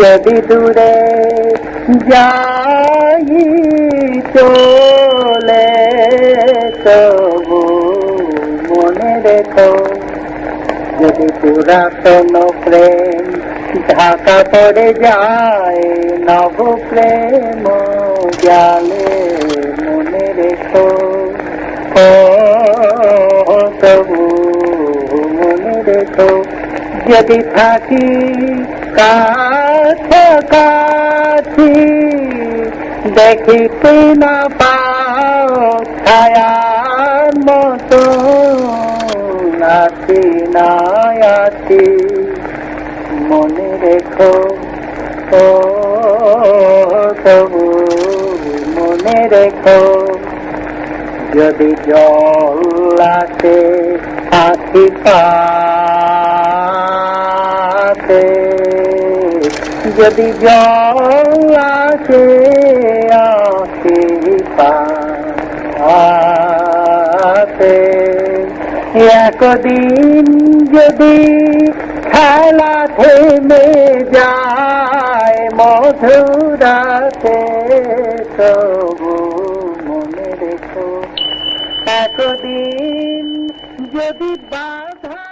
যদি দূরে যাই চলে তবু মনে রেখো, যদি পুরাতন প্রেম ঢাকা পড়ে যায় নব প্রেম জালে মনে রেখো। ও, তবু মনে রেখো, যদি থাকি কাছাকাছি দেখিতে না পাও, ছায়ার মতো। নাচি না আছি মনে রেখো। ও, তবু মনে রেখো, যদি জল আসে আখি পাতে। যদি আসে পাতে একদিন যদি খেলা থেমে যায় মধুরাতে, তবু মনে রেখো। একদিন যদি বাধা